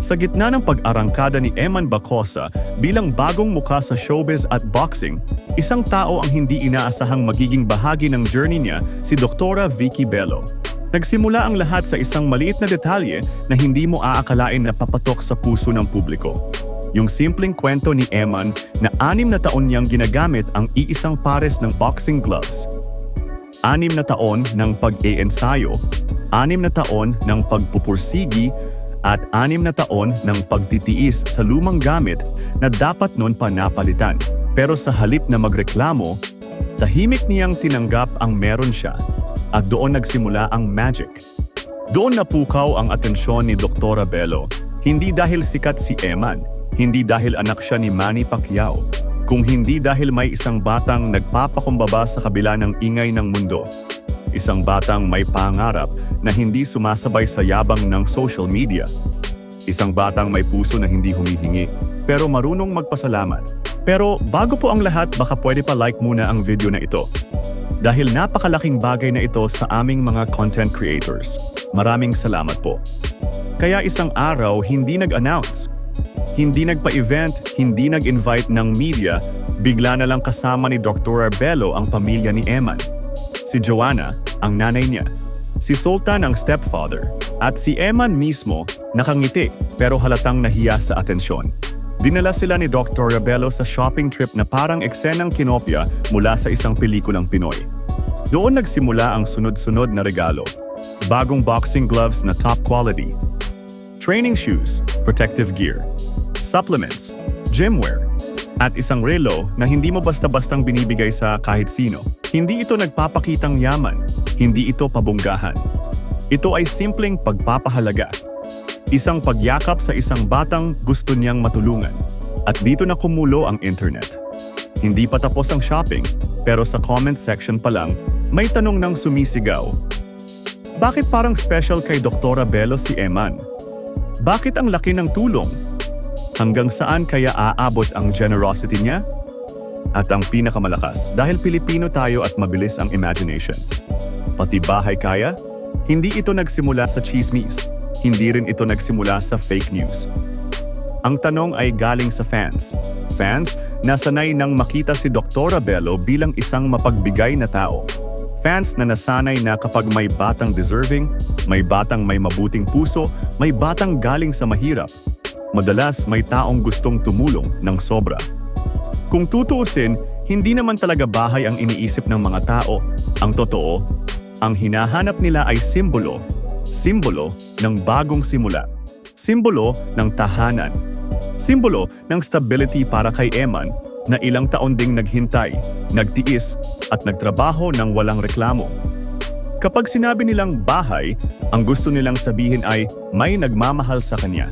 Sa gitna ng pag-arangkada ni Eman Bacosa bilang bagong muka sa showbiz at boxing, isang tao ang hindi inaasahang magiging bahagi ng journey niya si Doktora Vicky Bello. Nagsimula ang lahat sa isang maliit na detalye na hindi mo aakalain na papatok sa puso ng publiko. Yung simpleng kwento ni Eman na anim na taon niyang ginagamit ang iisang pares ng boxing gloves. Anim na taon ng pag-iensayo, anim na taon ng pagpupursigi, at anim na taon ng pagtitiis sa lumang gamit na dapat noon pa napalitan. Pero sa halip na magreklamo, tahimik niyang tinanggap ang meron siya at doon nagsimula ang magic. Doon napukaw ang atensyon ni Doktora Bello, hindi dahil sikat si Eman, hindi dahil anak siya ni Manny Pacquiao, kung hindi dahil may isang batang nagpapakumbaba sa kabila ng ingay ng mundo. Isang batang may pangarap na hindi sumasabay sa yabang ng social media. Isang batang may puso na hindi humihingi, pero marunong magpasalamat. Pero bago po ang lahat, baka pwede pa like muna ang video na ito. Dahil napakalaking bagay na ito sa aming mga content creators. Maraming salamat po. Kaya isang araw, hindi nag-announce. Hindi nagpa-event, hindi nag-invite ng media, bigla na lang kasama ni Dr. Bello ang pamilya ni Eman. Si Joanna, ang nanay niya. Si Sultan ang stepfather. At si Eman mismo, nakangiti pero halatang nahiya sa atensyon. Dinala sila ni Dr. Bello sa shopping trip na parang eksenang kinopya mula sa isang pelikulang Pinoy. Doon nagsimula ang sunod-sunod na regalo. Bagong boxing gloves na top quality. Training shoes, protective gear. Supplements, gymwear. At isang relo na hindi mo basta-bastang binibigay sa kahit sino. Hindi ito nagpapakitang yaman. Hindi ito pabunggahan. Ito ay simpleng pagpapahalaga. Isang pagyakap sa isang batang gusto niyang matulungan. At dito na kumulo ang internet. Hindi pa tapos ang shopping, pero sa comment section pa lang, may tanong ng sumisigaw. Bakit parang special kay Doktora Bello si Eman? Bakit ang laki ng tulong? Hanggang saan kaya aabot ang generosity niya? At ang pinakamalakas, dahil Pilipino tayo at mabilis ang imagination. Pati bahay kaya? Hindi ito nagsimula sa chismis. Hindi rin ito nagsimula sa fake news. Ang tanong ay galing sa fans. Fans na sanay nang makita si Dr. Bello bilang isang mapagbigay na tao. Fans na nasanay na kapag may batang deserving, may batang may mabuting puso, may batang galing sa mahirap, madalas may taong gustong tumulong ng sobra. Kung tutuusin, hindi naman talaga bahay ang iniisip ng mga tao. Ang totoo, ang hinahanap nila ay simbolo. Simbolo ng bagong simula. Simbolo ng tahanan. Simbolo ng stability para kay Eman na ilang taon ding naghintay, nagtiis at nagtrabaho ng walang reklamo. Kapag sinabi nilang bahay, ang gusto nilang sabihin ay may nagmamahal sa kanya.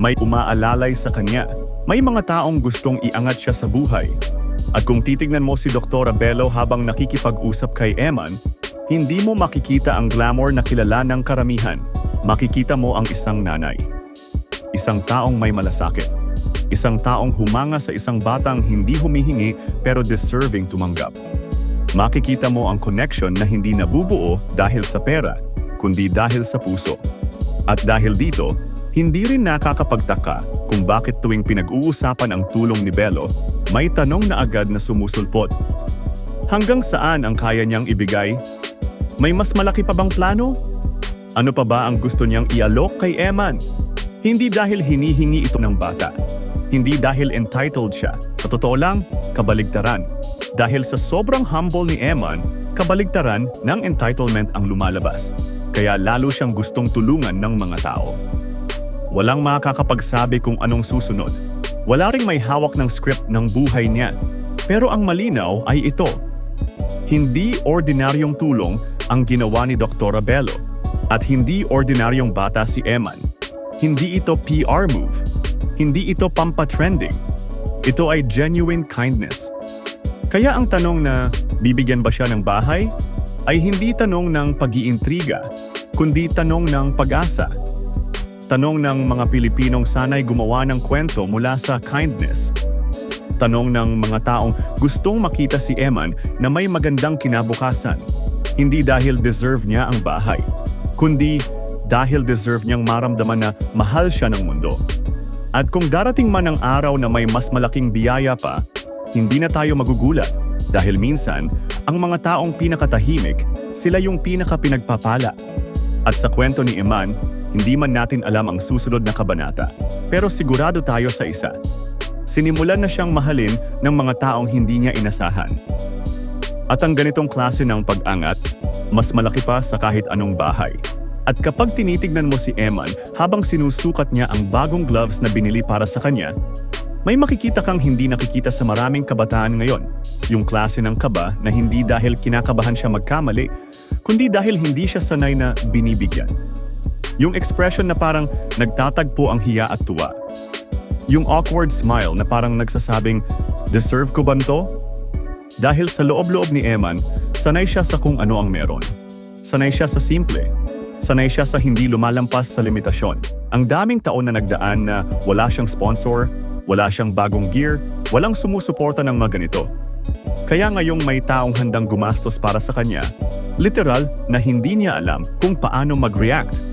May umaalalay sa kanya. May mga taong gustong iangat siya sa buhay. At kung titignan mo si Dr. Bello habang nakikipag-usap kay Eman, hindi mo makikita ang glamour na kilala ng karamihan. Makikita mo ang isang nanay. Isang taong may malasakit. Isang taong humanga sa isang batang hindi humihingi pero deserving tumanggap. Makikita mo ang connection na hindi nabubuo dahil sa pera, kundi dahil sa puso. At dahil dito, hindi rin nakakapagtaka kung bakit tuwing pinag-uusapan ang tulong ni Bello, may tanong na agad na sumusulpot. Hanggang saan ang kaya niyang ibigay? May mas malaki pa bang plano? Ano pa ba ang gusto niyang ialok kay Eman? Hindi dahil hinihingi ito ng bata. Hindi dahil entitled siya. Sa totoo lang, kabaligtaran. Dahil sa sobrang humble ni Eman, kabaligtaran ng entitlement ang lumalabas. Kaya lalo siyang gustong tulungan ng mga tao. Walang makakapagsabi kung anong susunod. Wala ring may hawak ng script ng buhay niya. Pero ang malinaw ay ito. Hindi ordinaryong tulong ang ginawa ni Dr. Bello. At hindi ordinaryong bata si Eman. Hindi ito PR move. Hindi ito pampatrending. Ito ay genuine kindness. Kaya ang tanong na bibigyan ba siya ng bahay ay hindi tanong ng pag-iintriga, kundi tanong ng pag-asa. Tanong ng mga Pilipinong sanay gumawa ng kwento mula sa kindness. Tanong ng mga taong gustong makita si Eman na may magandang kinabukasan. Hindi dahil deserve niya ang bahay, kundi dahil deserve niyang maramdaman na mahal siya ng mundo. At kung darating man ang araw na may mas malaking biyaya pa, hindi na tayo magugulat dahil minsan, ang mga taong pinakatahimik, sila yung pinakapinagpapala. At sa kwento ni Iman, hindi man natin alam ang susunod na kabanata. Pero sigurado tayo sa isa. Sinimulan na siyang mahalin ng mga taong hindi niya inasahan. At ang ganitong klase ng pag-angat, mas malaki pa sa kahit anong bahay. At kapag tinitignan mo si Eman habang sinusukat niya ang bagong gloves na binili para sa kanya, may makikita kang hindi nakikita sa maraming kabataan ngayon. Yung klase ng kaba na hindi dahil kinakabahan siya magkamali, kundi dahil hindi siya sanay na binibigyan. Yung expression na parang nagtatagpo ang hiya at tuwa. Yung awkward smile na parang nagsasabing, Deserve ko ba to? Dahil sa loob-loob ni Eman, sanay siya sa kung ano ang meron. Sanay siya sa simple. Sanay siya sa hindi lumalampas sa limitasyon. Ang daming taon na nagdaan na wala siyang sponsor, wala siyang bagong gear, walang sumusuporta ng mga ganito. Kaya ngayong may taong handang gumastos para sa kanya, literal na hindi niya alam kung paano mag-react.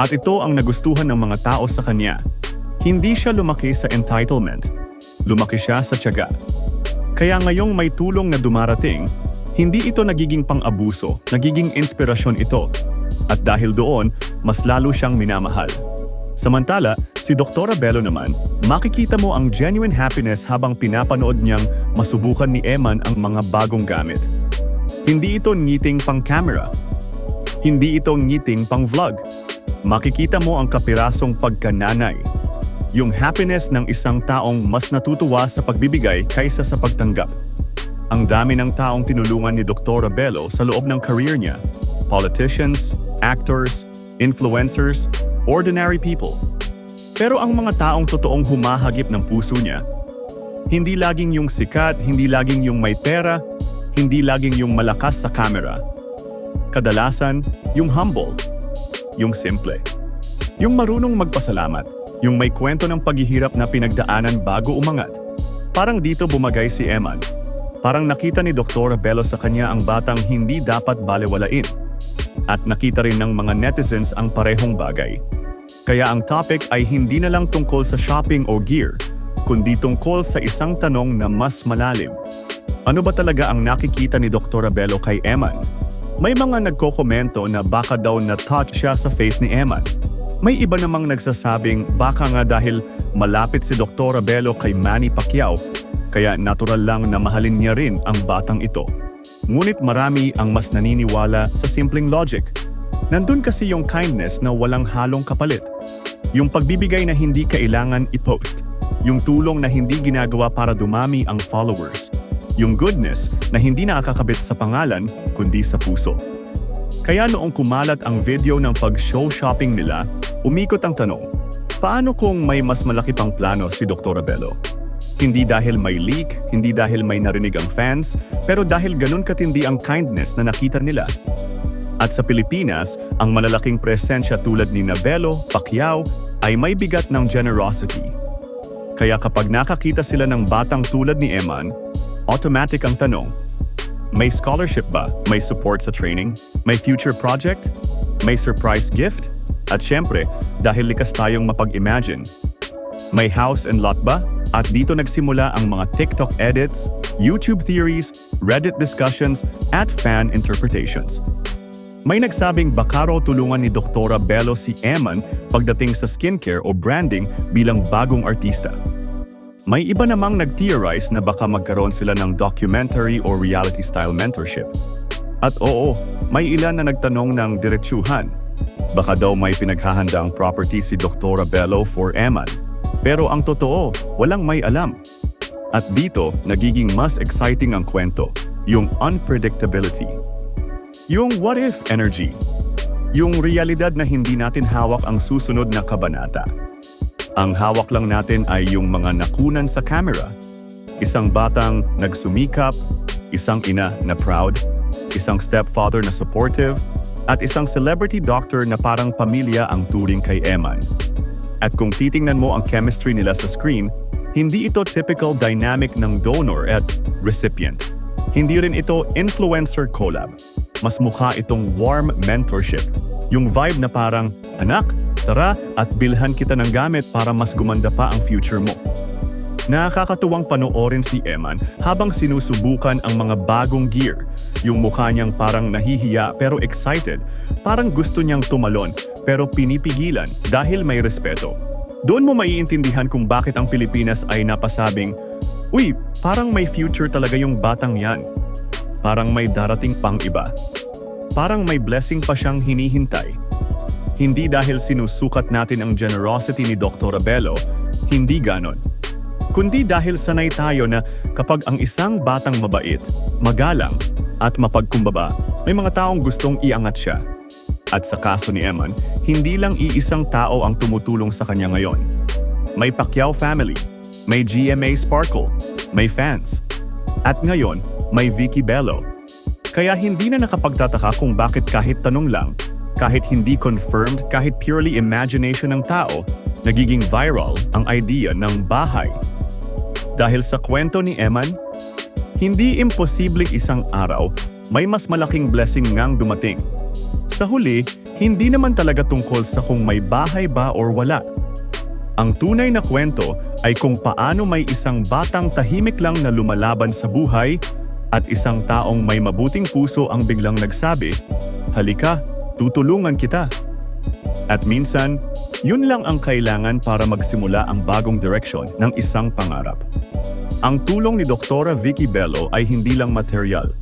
At ito ang nagustuhan ng mga tao sa kanya. Hindi siya lumaki sa entitlement. Lumaki siya sa tiyaga. Kaya ngayong may tulong na dumarating, hindi ito nagiging pang-abuso, nagiging inspirasyon ito. At dahil doon, mas lalo siyang minamahal. Samantala, si Dr. Bello naman, makikita mo ang genuine happiness habang pinapanood niyang masubukan ni Eman ang mga bagong gamit. Hindi ito ngiting pang camera. Hindi ito ngiting pang vlog. Makikita mo ang kapirasong pagkananay. Yung happiness ng isang taong mas natutuwa sa pagbibigay kaysa sa pagtanggap. Ang dami ng taong tinulungan ni Dr. Bello sa loob ng career niya. Politicians, actors, influencers, ordinary people. Pero ang mga taong totoong humahagip ng puso niya, hindi laging yung sikat, hindi laging yung may pera, hindi laging yung malakas sa camera. Kadalasan, yung humble, yung simple. Yung marunong magpasalamat, yung may kwento ng paghihirap na pinagdaanan bago umangat. Parang dito bumagay si Eman. Parang nakita ni Dr. Bello sa kanya ang batang hindi dapat balewalain. At nakita rin ng mga netizens ang parehong bagay. Kaya ang topic ay hindi na lang tungkol sa shopping o gear, kundi tungkol sa isang tanong na mas malalim. Ano ba talaga ang nakikita ni Dr. Bello kay Eman? May mga nagkokomento na baka daw na-touch siya sa faith ni Eman. May iba namang nagsasabing baka nga dahil malapit si Dr. Bello kay Manny Pacquiao, kaya natural lang na mahalin niya rin ang batang ito. Ngunit marami ang mas naniniwala sa simpleng logic. Nandun kasi yung kindness na walang halong kapalit. Yung pagbibigay na hindi kailangan i-post. Yung tulong na hindi ginagawa para dumami ang followers. Yung goodness na hindi nakakakabit sa pangalan kundi sa puso. Kaya noong kumalat ang video ng pag-show shopping nila, umikot ang tanong, paano kung may mas malaki pang plano si Dr. Bello? Hindi dahil may leak, hindi dahil may narinig ang fans, pero dahil ganun katindi ang kindness na nakita nila. At sa Pilipinas, ang malalaking presensya tulad ni Nabelo, Pacquiao, ay may bigat ng generosity. Kaya kapag nakakita sila ng batang tulad ni Eman, automatic ang tanong, may scholarship ba? May support sa training? May future project? May surprise gift? At syempre, dahil likas tayong mapag-imagine. May house and lot ba? At dito nagsimula ang mga TikTok edits, YouTube theories, Reddit discussions, at fan interpretations. May nagsabing baka raw tulungan ni Doktora Bello si Eman pagdating sa skincare o branding bilang bagong artista. May iba namang nag-theorize na baka magkaroon sila ng documentary or reality-style mentorship. At oo, may ilan na nagtanong ng diretsuhan. Baka daw may pinaghahanda ang property si Dr. Bello for Eman. Pero ang totoo, walang may alam. At dito, nagiging mas exciting ang kwento, yung unpredictability. Yung what if energy. Yung realidad na hindi natin hawak ang susunod na kabanata. Ang hawak lang natin ay yung mga nakunan sa camera. Isang batang nagsumikap, isang ina na proud, isang stepfather na supportive, at isang celebrity doctor na parang pamilya ang turing kay Eman. At kung titingnan mo ang chemistry nila sa screen, hindi ito typical dynamic ng donor at recipient. Hindi rin ito influencer collab. mas mukha itong warm mentorship. Yung vibe na parang, anak, tara at bilhan kita ng gamit para mas gumanda pa ang future mo. Nakakatuwang panoorin si Eman habang sinusubukan ang mga bagong gear. Yung mukha niyang parang nahihiya pero excited. Parang gusto niyang tumalon pero pinipigilan dahil may respeto. Doon mo maiintindihan kung bakit ang Pilipinas ay napasabing, Uy, parang may future talaga yung batang yan. Parang may darating pang iba. Parang may blessing pa siyang hinihintay. Hindi dahil sinusukat natin ang generosity ni Dr. Abelo, hindi ganon kundi dahil sanay tayo na kapag ang isang batang mabait, magalang, at mapagkumbaba, may mga taong gustong iangat siya. At sa kaso ni Eman, hindi lang iisang tao ang tumutulong sa kanya ngayon. May Pacquiao family, may GMA Sparkle, may fans. At ngayon, may Vicky Bello. Kaya hindi na nakapagtataka kung bakit kahit tanong lang, kahit hindi confirmed, kahit purely imagination ng tao, nagiging viral ang idea ng bahay dahil sa kwento ni Eman, hindi imposibleng isang araw may mas malaking blessing ngang dumating. Sa huli, hindi naman talaga tungkol sa kung may bahay ba or wala. Ang tunay na kwento ay kung paano may isang batang tahimik lang na lumalaban sa buhay at isang taong may mabuting puso ang biglang nagsabi, Halika, tutulungan kita. At minsan, yun lang ang kailangan para magsimula ang bagong direksyon ng isang pangarap. Ang tulong ni Doktora Vicky Bello ay hindi lang material.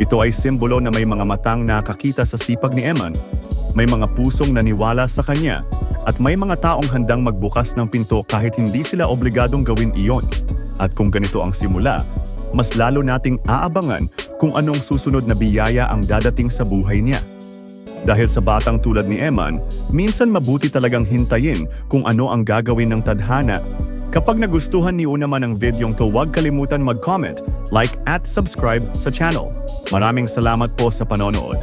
Ito ay simbolo na may mga matang nakakita sa sipag ni Eman, may mga pusong naniwala sa kanya, at may mga taong handang magbukas ng pinto kahit hindi sila obligadong gawin iyon. At kung ganito ang simula, mas lalo nating aabangan kung anong susunod na biyaya ang dadating sa buhay niya. Dahil sa batang tulad ni Eman, minsan mabuti talagang hintayin kung ano ang gagawin ng tadhana Kapag nagustuhan niyo naman ang videong to huwag kalimutan mag-comment, like at subscribe sa channel. Maraming salamat po sa panonood.